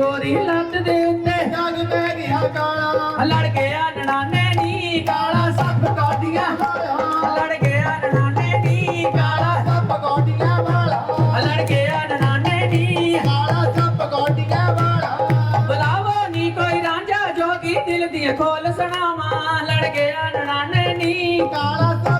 ਗੋਰੀ ਲੱਤ ਦੇ ਉੱਤੇ ਲੜ ਗਿਆ ਨਣਾਨੇ ਨੀ ਕਾਲਾ ਸੱਪ ਕਾਟੀਆਂ ਲੜ ਗਿਆ ਨਣਾਨੇ ਨੀ ਕਾਲਾ ਲੜ ਗਿਆ ਨਣਾਨੇ ਨੀ ਬੁਲਾਵੋ ਨੀ ਕੋਈ ਰਾਂਝਾ ਜੋਗੀ ਦਿਲ ਦੀ ਖੋਲ ਸੁਣਾਵਾਂ। ਲੜ ਗਿਆ ਨਣਾਨੇ ਨੀ ਕਾਲਾ ਸੱਪ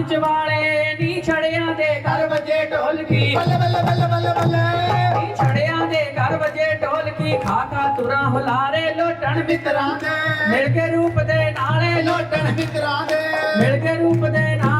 ਵਿੱਚ ਵਾਲੇ ਨੀ ਛੜਿਆਂ ਦੇ ਘਰ ਵਜੇ ਢੋਲਕੀ। ਬੱਲੇ ਬੱਲੇ ਬੱਲੇ ਬੱਲੇ ਬੱਲੇ। ਨੀ ਛੜਿਆਂ ਦੇ ਘਰ ਵਜੇ ਢੋਲਕੀ। ਖਾ ਖਾ ਤੁਰਾਂ ਹੁਲਾਰੇ ਲੋਟਣ ਮਿੱਤਰਾਂ ਦੇ। ਮਿਲ ਕੇ ਰੂਪ ਦੇ ਨਾਲੇ ਲੋਟਣ ਮਿੱਤਰਾਂ ਦੇ। ਮਿਲ ਕੇ ਰੂਪ ਦੇ ਨਾਲ